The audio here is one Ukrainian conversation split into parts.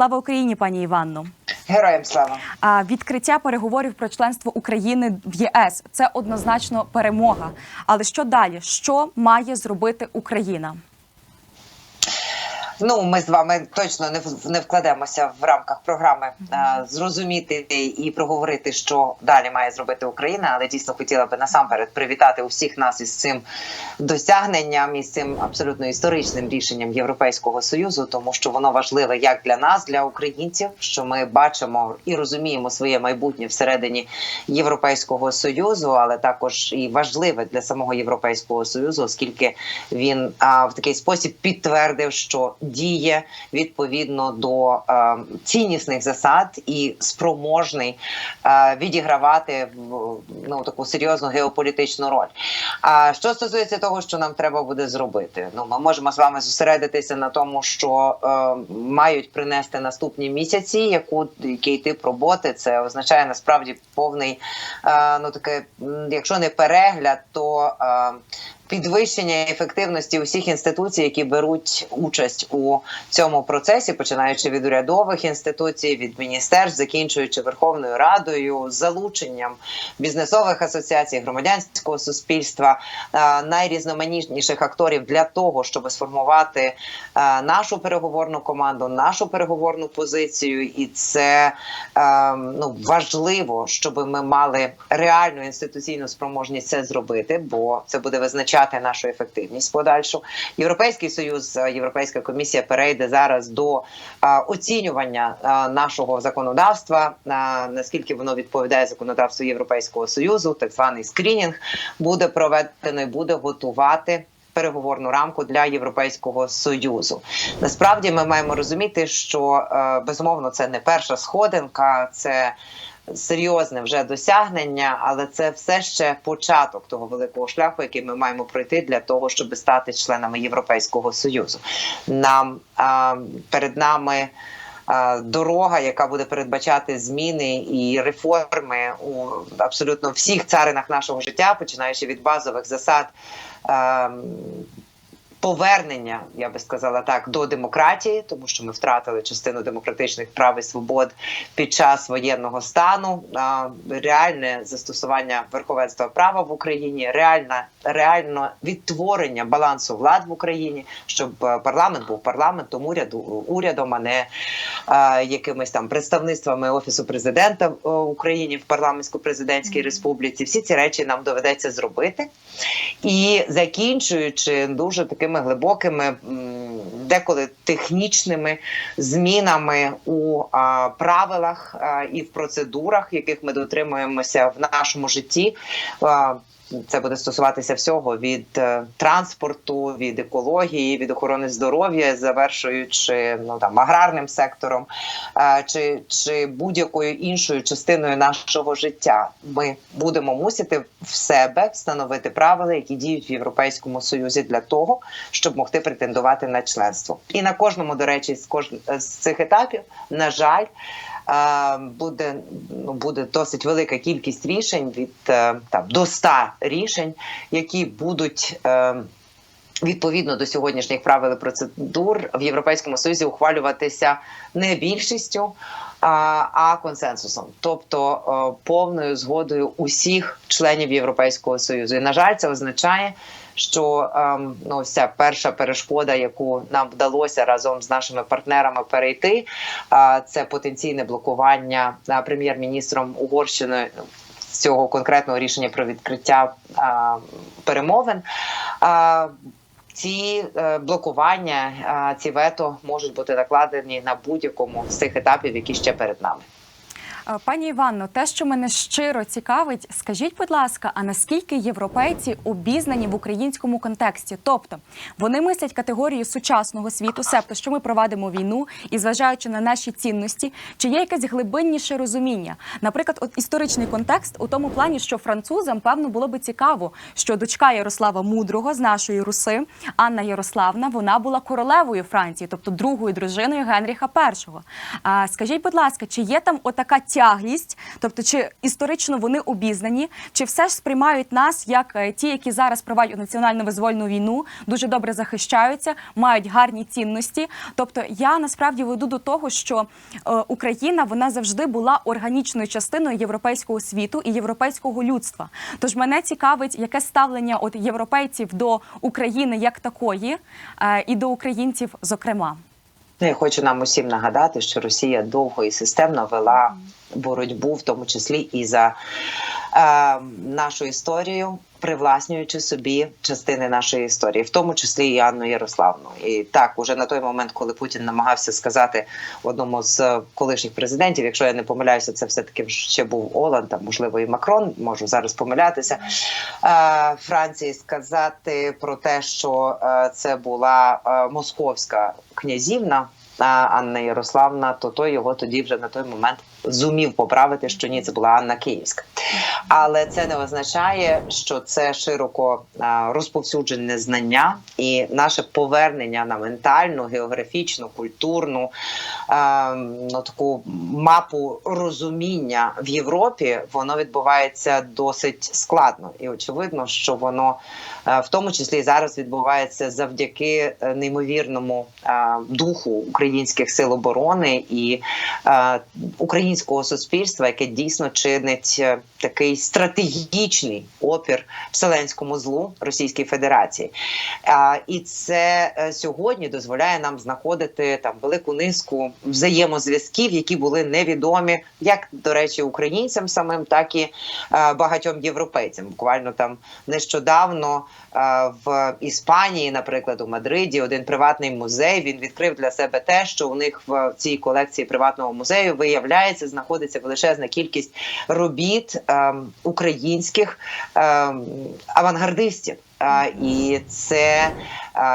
Слава Україні, пані Іванно. Героям слава. А відкриття переговорів про членство України в ЄС це однозначно перемога. Але що далі? Що має зробити Україна? Ну, ми з вами точно не в- не вкладемося в рамках програми е, зрозуміти і проговорити, що далі має зробити Україна. Але дійсно хотіла би насамперед привітати усіх нас із цим досягненням і з цим абсолютно історичним рішенням Європейського союзу, тому що воно важливе як для нас, для українців, що ми бачимо і розуміємо своє майбутнє всередині Європейського союзу, але також і важливе для самого Європейського союзу, оскільки він а, в такий спосіб підтвердив, що діє відповідно до е, ціннісних засад і спроможний е, відігравати ну таку серйозну геополітичну роль. А що стосується того, що нам треба буде зробити, ну ми можемо з вами зосередитися на тому, що е, мають принести наступні місяці, яку який тип роботи це означає насправді повний е, ну таке, якщо не перегляд, то е, підвищення ефективності усіх інституцій, які беруть участь у цьому процесі, починаючи від урядових інституцій, від міністерств, закінчуючи Верховною Радою, залученням бізнесових асоціацій, громадянського суспільства, е, найрізноманітніших акторів для того, щоб сформувати е, нашу переговорну команду, нашу переговорну позицію, і це е, ну важливо, щоб ми мали реальну інституційну спроможність це зробити, бо це буде визначати нашу ефективність подальшу. Європейський союз, е, Європейська комісія перейде зараз до е, оцінювання е, нашого законодавства, наскільки воно відповідає законодавству Європейського союзу, так званий скрінінг буде проведено і буде готувати. Переговорну рамку для європейського союзу насправді ми маємо розуміти, що безумовно це не перша сходинка, це серйозне вже досягнення, але це все ще початок того великого шляху, який ми маємо пройти для того, щоб стати членами Європейського союзу. Нам а, перед нами. Дорога, яка буде передбачати зміни і реформи у абсолютно всіх царинах нашого життя, починаючи від базових засад ем, повернення, я би сказала так, до демократії, тому що ми втратили частину демократичних прав і свобод під час воєнного стану, реальне застосування верховенства права в Україні, реальне, реально відтворення балансу влад в Україні, щоб е, парламент був парламентом, уряду урядом, а не е, якимись там представництвами офісу президента в е, Україні в парламентсько-президентській республіці. Всі ці речі нам доведеться зробити. І закінчуючи дуже такими глибокими, деколи технічними змінами у правилах і в процедурах, яких ми дотримуємося в нашому житті. Це буде стосуватися всього від е, транспорту, від екології, від охорони здоров'я, завершуючи ну там аграрним сектором е, чи, чи будь-якою іншою частиною нашого життя. Ми будемо мусити в себе встановити правила, які діють в Європейському Союзі для того, щоб могти претендувати на членство. І на кожному, до речі, з кож... з цих етапів, на жаль. Буде ну буде досить велика кількість рішень від е, там до 100 рішень, які будуть е, відповідно до сьогоднішніх правил і процедур в Європейському Союзі ухвалюватися не більшістю, а, консенсусом, тобто е, повною згодою усіх членів Європейського Союзу. І на жаль, це означає. Що ем, ну ця перша перешкода, яку нам вдалося разом з нашими партнерами перейти, е, це потенційне блокування е, прем'єр-міністром Угорщини цього конкретного рішення про відкриття перемовин. Ці е, блокування, ці вето можуть бути накладені на будь-якому з цих етапів, які ще перед нами. Е, Пані Іванно, те, що мене щиро цікавить, скажіть, будь ласка, а наскільки європейці обізнані в українському контексті? Тобто вони мислять категорію сучасного світу, себто що ми провадимо війну, і зважаючи на наші цінності, чи є якесь глибинніше розуміння? Наприклад, от історичний контекст у тому плані, що французам певно було би цікаво, що дочка Ярослава Мудрого з нашої Руси, Анна Ярославна, вона була королевою Франції, тобто другою дружиною Генріха І. А скажіть, будь ласка, чи є там отака надтяглість, тобто чи історично вони обізнані, чи все ж сприймають нас як е, ті, які зараз проводять національно визвольну війну, дуже добре захищаються, мають гарні цінності. Тобто, я насправді веду до того, що е, Україна вона завжди була органічною частиною європейського світу і європейського людства. Тож мене цікавить, яке ставлення от європейців до України як такої, е, і до українців, зокрема. Ну, Я хочу нам усім нагадати, що Росія довго і системно вела боротьбу, в тому числі і за нашу історію, привласнюючи собі частини нашої історії, в тому числі і Анну Ярославну. І так, уже на той момент, коли Путін намагався сказати одному з е, колишніх президентів, якщо я не помиляюся, це все таки ще був Оланд, а можливо і Макрон, можу зараз помилятися. Е, Франції сказати про те, що е, це була е, московська князівна. Анна Ярославна, то той його тоді вже на той момент зумів поправити, що ні, це була Анна Київська. Але це не означає, що це широко розповсюджене знання і наше повернення на ментальну, географічну, культурну ну, таку мапу розуміння в Європі, воно відбувається досить складно. І очевидно, що воно в тому числі зараз відбувається завдяки е, неймовірному духу українських сил оборони і е, українського суспільства, яке дійсно чинить е, такий стратегічний опір вселенському злу Російській Федерації. І це е, сьогодні дозволяє нам знаходити там велику низку взаємозв'язків, які були невідомі як до речі українцям самим, так і е, багатьом європейцям. Буквально там нещодавно в Іспанії, наприклад, у Мадриді, один приватний музей він відкрив для себе те, що у них в цій колекції приватного музею виявляється, знаходиться величезна кількість робіт е, українських е, авангардистів. І це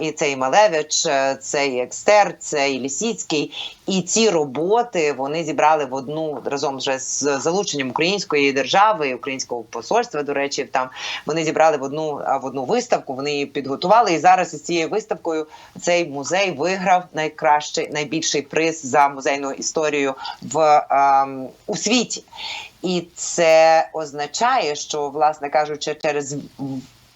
і цей Малевич, е, це і Екстер, це і Лісіцький. І ці роботи вони зібрали в одну разом вже з залученням української держави, і українського посольства. До речі, там вони зібрали в одну в одну виставку. Вони її підготували. І зараз із цією виставкою цей музей виграв найкращий найбільший приз за музейну історію в а, у світі. І це означає, що, власне кажучи, через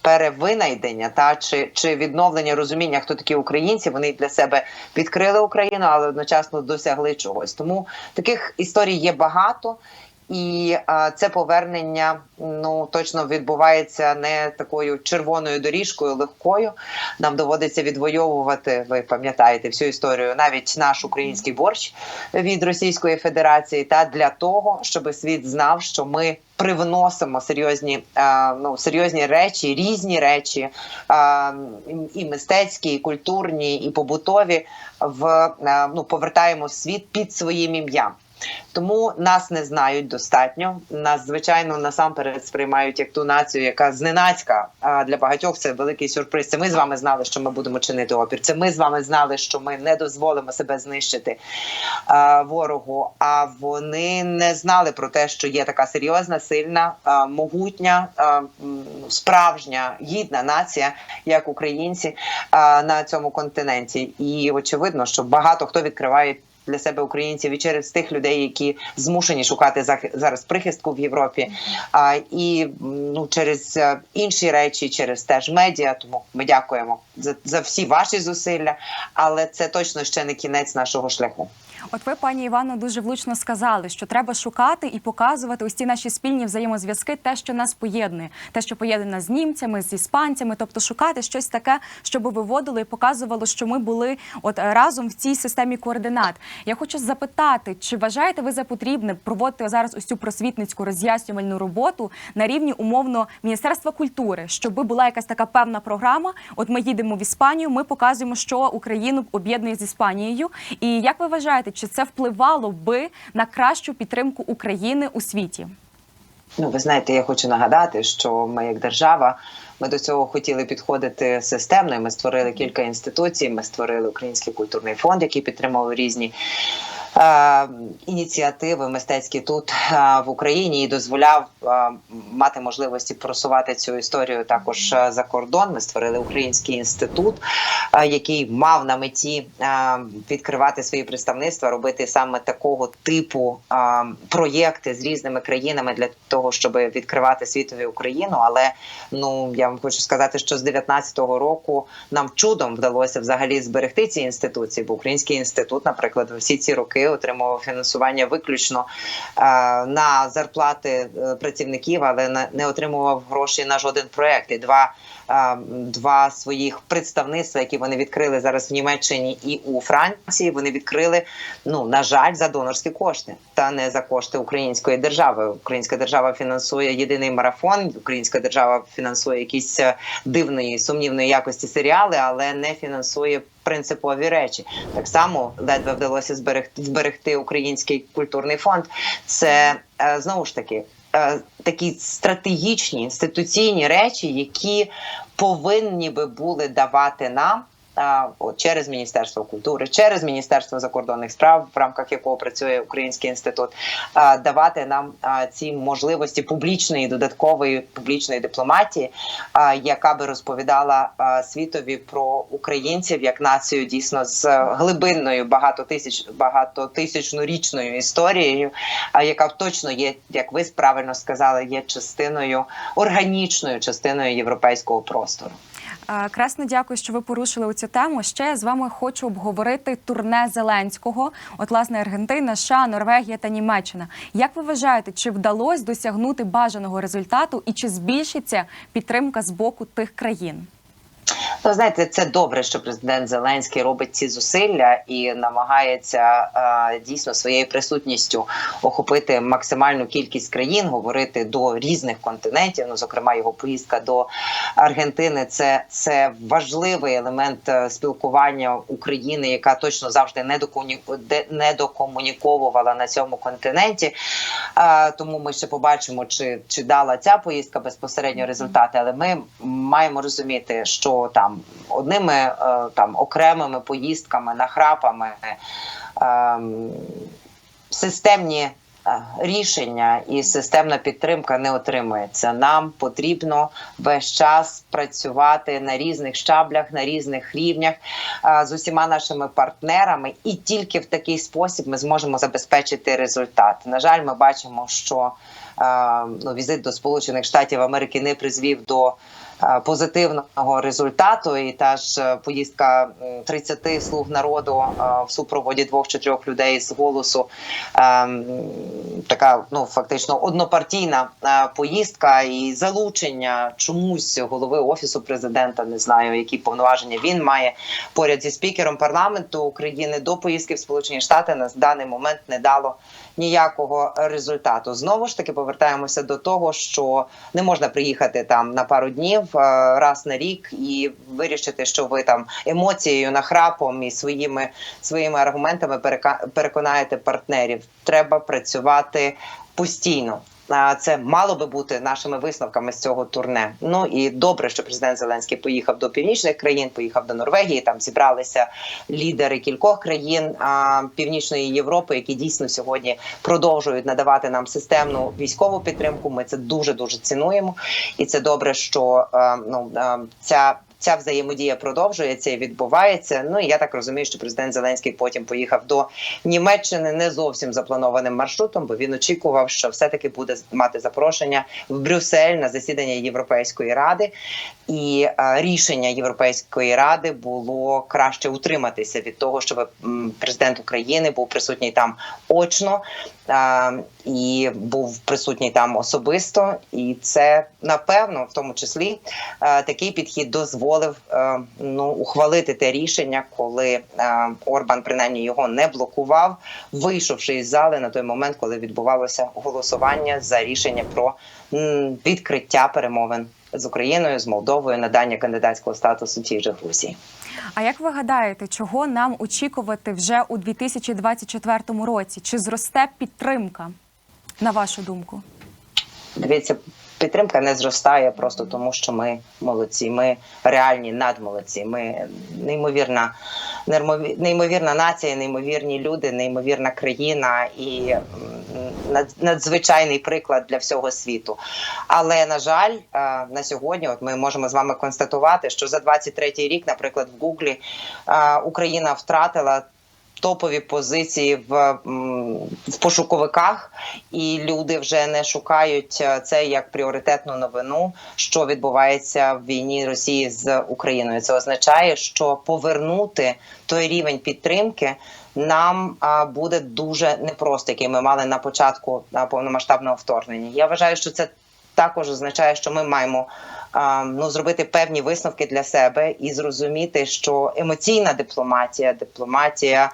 перевинайдення та чи, чи відновлення розуміння, хто такі українці, вони для себе відкрили Україну, але одночасно досягли чогось. Тому таких історій є багато. І а, це повернення ну точно відбувається не такою червоною доріжкою, легкою. Нам доводиться відвоювати. Ви пам'ятаєте всю історію, навіть наш український борщ від Російської Федерації, та для того, щоб світ знав, що ми привносимо серйозні ну серйозні речі, різні речі, і мистецькі, і культурні, і побутові в ну повертаємо світ під своїм ім'ям. Тому нас не знають достатньо. Нас звичайно насамперед сприймають як ту націю, яка зненацька. А для багатьох це великий сюрприз. Це ми з вами знали, що ми будемо чинити опір. Це ми з вами знали, що ми не дозволимо себе знищити а, ворогу. А вони не знали про те, що є така серйозна, сильна, а, могутня, а, справжня гідна нація, як українці а, на цьому континенті. І очевидно, що багато хто відкриває для себе українців і через тих людей, які змушені шукати зараз прихистку в Європі, а і ну через е, інші речі, через теж медіа. Тому ми дякуємо за, за всі ваші зусилля, але це точно ще не кінець нашого шляху. От ви, пані Івано, дуже влучно сказали, що треба шукати і показувати ці наші спільні взаємозв'язки, те, що нас поєднує, те, що поєднує з німцями, з іспанцями, тобто шукати щось таке, щоб виводило і показувало, що ми були от разом в цій системі координат. Я хочу запитати, чи вважаєте ви за потрібне проводити зараз цю просвітницьку роз'яснювальну роботу на рівні умовно Міністерства культури, щоб була якась така певна програма? От ми їдемо в Іспанію, ми показуємо, що Україну об'єднує з Іспанією. І як ви вважаєте, чи це впливало би на кращу підтримку України у світі? Ну, ви знаєте, я хочу нагадати, що ми, як держава, ми до цього хотіли підходити системно. Ми створили кілька інституцій. Ми створили Український культурний фонд, який підтримував різні ініціативи мистецькі тут е, в Україні і дозволяв е, мати можливості просувати цю історію також е, за кордон. Ми створили український інститут, е, який мав на меті е, відкривати свої представництва, робити саме такого типу е, проєкти з різними країнами для того, щоб відкривати світові Україну. Але ну я вам хочу сказати, що з 19-го року нам чудом вдалося взагалі зберегти ці інституції, бо український інститут, наприклад, всі ці роки отримував фінансування виключно е, на зарплати е, працівників, але не отримував гроші на жоден проект. І два, два своїх представництва, які вони відкрили зараз в Німеччині і у Франції, вони відкрили ну на жаль за донорські кошти, та не за кошти української держави. Українська держава фінансує єдиний марафон. Українська держава фінансує якісь е, дивної сумнівної якості серіали, але не фінансує принципові речі. Так само ледве вдалося зберегти зберегти український культурний фонд. Це е, знову ж таки. Е, Такі стратегічні інституційні речі, які повинні би були давати нам через Міністерство культури, через Міністерство закордонних справ, в рамках якого працює Український інститут, давати нам ці можливості публічної додаткової публічної дипломатії, яка би розповідала світові про українців як націю дійсно з глибинною багатотисяч багатотисячнорічною історією, яка точно є, як ви правильно сказали, є частиною органічною частиною європейського простору. Е, Красно дякую, що ви порушили цю тему. Ще я з вами хочу обговорити турне Зеленського. От, власне, Аргентина, США, Норвегія та Німеччина. Як ви вважаєте, чи вдалося досягнути бажаного результату і чи збільшиться підтримка з боку тих країн? Ну, знаєте, це добре, що президент Зеленський робить ці зусилля і намагається е, дійсно своєю присутністю охопити максимальну кількість країн, говорити до різних континентів. Ну, зокрема, його поїздка до Аргентини. Це, це важливий елемент е, спілкування України, яка точно завжди не докомуніковувала на цьому континенті. Е, тому ми ще побачимо, чи, чи дала ця поїздка безпосередньо результати. Але ми маємо розуміти, що там одними е, там окремими поїздками, нахрапами ем, системні. е, Рішення і системна підтримка не отримується. Нам потрібно весь час працювати на різних щаблях, на різних рівнях е, з усіма нашими партнерами, і тільки в такий спосіб ми зможемо забезпечити результат. На жаль, ми бачимо, що е, ну, візит до Сполучених Штатів Америки не призвів до е, позитивного результату. І та ж е, поїздка м, 30 слуг народу е, в супроводі двох чи трьох людей з голосу. е, Така ну фактично однопартійна е, поїздка і залучення чомусь голови офісу президента. Не знаю, які повноваження він має поряд зі спікером парламенту України до поїздки в Сполучені Штати на даний момент не дало ніякого результату. Знову ж таки повертаємося до того, що не можна приїхати там на пару днів е, раз на рік і вирішити, що ви там емоцією, нахрапом і своїми своїми аргументами переконаєте партнерів. Треба працювати постійно. Це мало би бути нашими висновками з цього турне. Ну і добре, що президент Зеленський поїхав до північних країн, поїхав до Норвегії. Там зібралися лідери кількох країн Північної Європи, які дійсно сьогодні продовжують надавати нам системну військову підтримку. Ми це дуже дуже цінуємо, і це добре, що ну ця. Ця взаємодія продовжується і відбувається. Ну і я так розумію, що президент Зеленський потім поїхав до Німеччини не зовсім запланованим маршрутом, бо він очікував, що все-таки буде мати запрошення в Брюссель на засідання Європейської ради. І е, рішення Європейської ради було краще утриматися від того, щоб президент України був присутній там очно е, і був присутній там особисто. І це напевно, в тому числі, е, такий підхід дозволив е, ну ухвалити те рішення, коли е, Орбан принаймні його не блокував, вийшовши із зали на той момент, коли відбувалося голосування за рішення про відкриття перемовин з Україною, з Молдовою, надання кандидатського статусу тій же Грузії. А як ви гадаєте, чого нам очікувати вже у 2024 році? Чи зросте підтримка, на вашу думку? Дивіться, підтримка не зростає просто тому, що ми молодці. Ми реальні надмолодці. Ми неймовірна неймовірна нація, неймовірні люди, неймовірна країна і надзвичайний приклад для всього світу. Але на жаль, е, на сьогодні, от ми можемо з вами констатувати, що за 23-й рік, наприклад, в Гуглі е, Україна втратила. Топові позиції в, в пошуковиках, і люди вже не шукають е, це як пріоритетну новину, що відбувається в війні Росії з Україною. Це означає, що повернути той рівень підтримки нам буде дуже непросто, який ми мали на початку повномасштабного вторгнення. Я вважаю, що це також означає, що ми маємо ну зробити певні висновки для себе і зрозуміти, що емоційна дипломатія, дипломатія.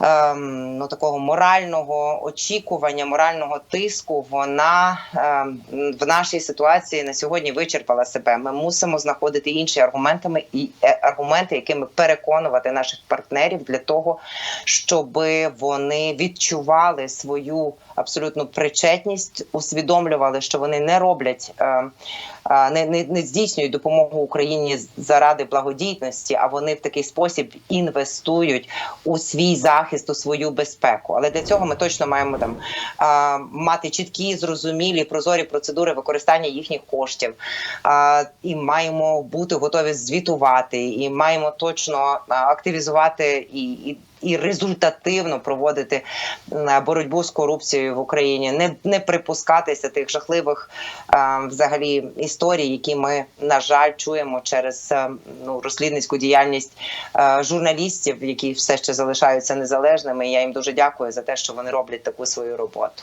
ем, Ну, такого морального очікування, морального тиску, вона ем, в нашій ситуації на сьогодні вичерпала себе. Ми мусимо знаходити інші аргументами і е, аргументи, якими переконувати наших партнерів для того, щоб вони відчували свою абсолютну причетність, усвідомлювали, що вони не роблять, е, е, не, не, не здійснюють допомогу Україні заради благодійності, а вони в такий спосіб інвестують у свій захист, у свою безпеку. Але для цього ми точно маємо там е, мати чіткі, зрозумілі, прозорі процедури використання їхніх коштів, і маємо бути готові звітувати, і маємо точно активізувати і. і і результативно проводити боротьбу з корупцією в Україні, не, не припускатися тих жахливих е, взагалі історій, які ми на жаль чуємо через е, ну розслідницьку діяльність е, журналістів, які все ще залишаються незалежними. Я їм дуже дякую за те, що вони роблять таку свою роботу.